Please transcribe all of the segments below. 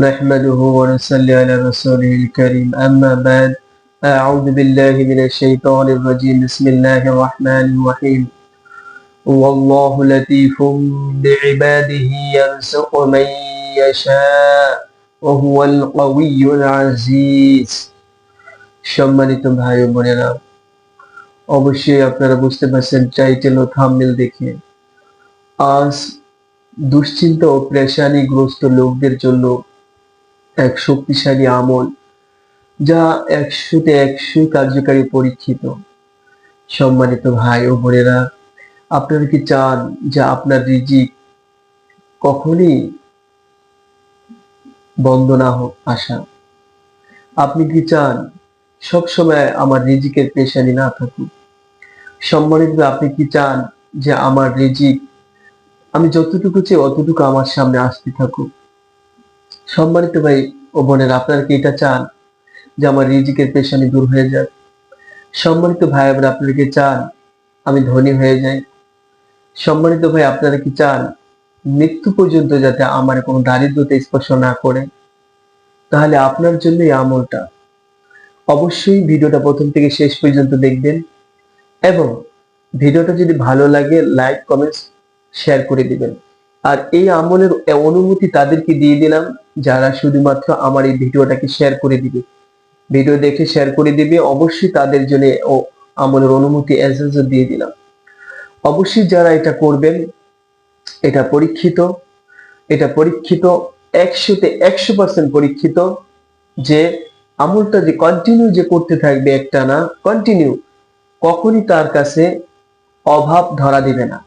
نحمده ونصلي على رسوله الكريم أما بعد أعوذ بالله من الشيطان الرجيم بسم الله الرحمن الرحيم والله لطيف بعباده يرزق من يشاء وهو القوي العزيز সম্মানিত ভাই ও বোনেরা অবশ্যই আপনারা বুঝতে পারছেন টাইটেল ও থাম্বনেল দেখে আজ দুশ্চিন্তা ও প্রেশানিগ্রস্ত লোকদের জন্য এক শক্তিশালী আমল, যা একশোতে একশো কার্যকারী পরীক্ষিত। সম্মানিত ভাই ও বোনেরা, আপনারা কি চান যে আপনার রিজিক কখনই বন্ধ না হোক? আসা আপনি কি চান সবসময় আমার রিজিকের পেশানি না থাকুক? সম্মানিত আপনি কি চান যে আমার রিজিক আমি যতটুকু চাই অতটুকু আমার সামনে আসতে থাকুক? সম্মানিত ভাই ও বোনের, আপনারা কি এটা চান যে আমার রিজিকের পেশানি দূর হয়ে যাক সম্মানিত ভাই বোন, আপনারা কি চান আমি ধনী হয়ে যাই? সম্মানিত ভাই, আপনারা কি চান মৃত্যু পর্যন্ত যাতে আমার কোনো দারিদ্রতা স্পর্শ না করে? তাহলে আপনার জন্য এই আমলটা। অবশ্যই ভিডিওটা প্রথম থেকে শেষ পর্যন্ত দেখবেন এবং ভিডিওটা যদি ভালো লাগে লাইক কমেন্টস শেয়ার করে দিবেন। আর এই আমলের অনুমতি তাদেরকে দিয়ে দিলাম, যারা শুধুমাত্র আমার এই ভিডিওটাকে শেয়ার করে দিবে। ভিডিও দেখে শেয়ার করে দিবে, অবশ্যই তাদের জন্য আমলের অনুমতি এজেন্স দিয়ে দিলাম। অবশ্যই যারা এটা করবেন, এটা পরীক্ষিত এটা পরীক্ষিত, একশোতে একশো পার্সেন্ট পরীক্ষিত যে আমলটা যে কন্টিনিউ যে করতে থাকবে একটা না কন্টিনিউ কখনই তার কাছে অভাব ধরা দিবে না।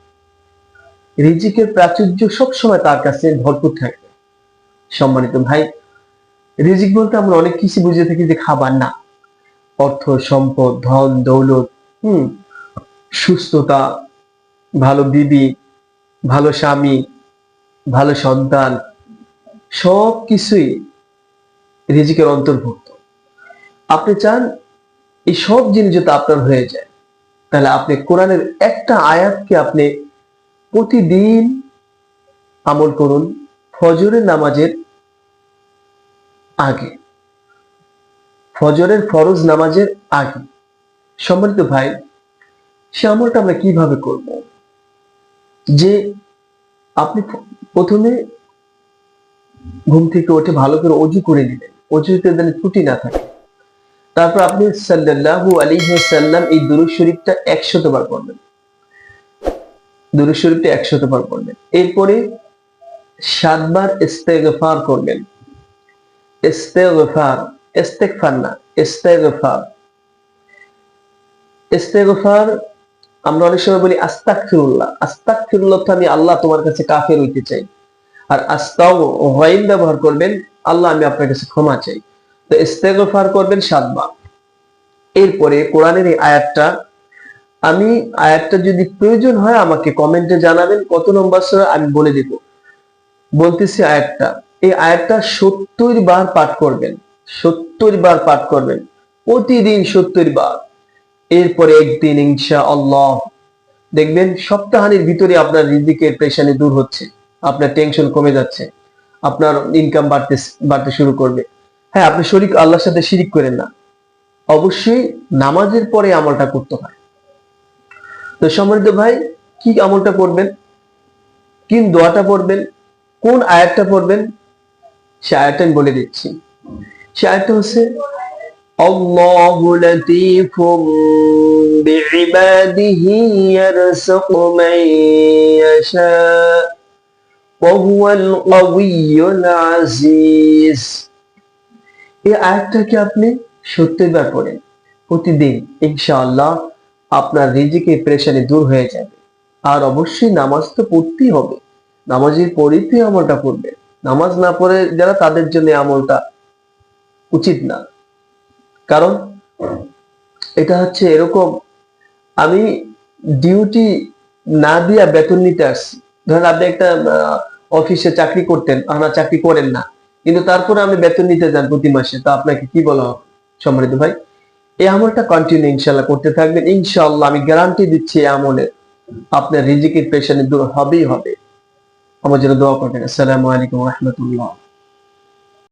রিজিকের প্রাচুর্য সবসময় তার কাছে ভরপুর থাকবে। সম্মানিত ভাই, রিজিক বলতে আমরা অনেক কিছু বুঝে থাকি যে খাবার না। অর্থ, সম্পদ, ধন, দৌলত, হুম, সুস্থতা, ভালো বিবি, ভালো স্বামী, ভালো সন্তান সব কিছুই রিজিকের অন্তর্ভুক্ত। আপনি চান এই সব জিনিস যদি আপনার হয়ে যায়। তাহলে আপনি কোরআনের একটা আয়াতকে আপনি প্রতিদিন আমল করুন ফজরের নামাজের আগে। ফজরের ফরজ নামাজের আগে। সম্মানিত ভাই, সে আমলটা আমরা কীভাবে করব? যে আপনি প্রথমে ঘুম থেকে উঠে ভালো করে অজু করে নিলেন। অজুতে যেন ত্রুটি না থাকে। তারপর আপনি সাল্লাল্লাহু আলাইহি সাল্লাম এই দুরূদ শরীফটা 100 বার পড়বেন দুরূদ 100 বার পড়বেন এরপরে সাতবার ইস্তেগফার করবেন ইস্তেগফার ইস্তেগফার না, ইস্তেগফার। ইস্তেগফার, আমরা অনেক সময় বলি আস্তাগফিরুল্লাহ। আস্তাগফিরুল্লাহ তো আমি আল্লাহ তোমার কাছে কাফের হইতে চাই। আর আস্তাও গাইন ব্যবহার করবেন, আল্লাহ আমি আপনার কাছে ক্ষমা চাই। তো ইস্তেগফার করবেন সাতবার। এরপরে কোরআনের এই আয়াতটা আমি আয়াতটা যদি প্রয়োজন হয়, আমাকে কমেন্টে জানাবেন, কত নম্বর সূরা আমি বলে দিব। বলতেছি আয়াতটা। এই আয়াতটা সত্তর বার পাঠ করবেন, সত্তর বার পাঠ করবেন, প্রতিদিন সত্তর বার। এরপরে একদিন ইনশা আল্লাহ দেখবেন, সপ্তাহানির ভিতরে আপনার রিজিকের পেশানি দূর হচ্ছে, আপনার টেনশন কমে যাচ্ছে, আপনার ইনকাম বাড়তে বাড়তে শুরু করবে। হ্যাঁ আপনি শরিক, আল্লাহর সাথে শিরিক করেন না। অবশ্যই নামাজের পরে আমলটা করতে হয়। তো সম্মানিত ভাই কি আমলটা করবেন কি দোয়াটা পড়বেন কোন আয়াতটা পড়বেন সে আয়াতটা আমি বলে দিচ্ছি সে আয়াতটা হচ্ছে الله لطيف بعباده يرزق من يشاء وهو القوي العزيز এই আয়াতটাকে আপনি সত্যিবার পড়েন প্রতিদিন ইনশাআল্লাহ আপনার রিজিকে প্রেশানি দূর হয়ে যাবে। আর অবশ্যই নামাজ তো পড়তেই হবে। নামাজের পড়েতেই আমলটা করবে। নামাজ না পড়ে যারা তাদের জন্য আমলটা উচিত না। কারণ এটা হচ্ছে এরকম, আমি ডিউটি না দিয়া বেতন নিতে আসছি। ধরেন আপনি একটা অফিসে চাকরি করতেন, আপনার চাকরি করেন না। কিন্তু তারপরে আপনি বেতন নিতে যান প্রতি মাসে, তো আপনাকে কি বলা সম্মানিত ভাই এই আমলটা কন্টিনিউ ইনশাল্লাহ করতে থাকবেন। ইনশাল্লাহ আমি গ্যারান্টি দিচ্ছি এই আমলের আপনার রিজিকের পেশানি দূর হবেই হবে। আমার জন্য দোয়া করবেন। আসসালামু আলাইকুম রহমতুল্লাহ।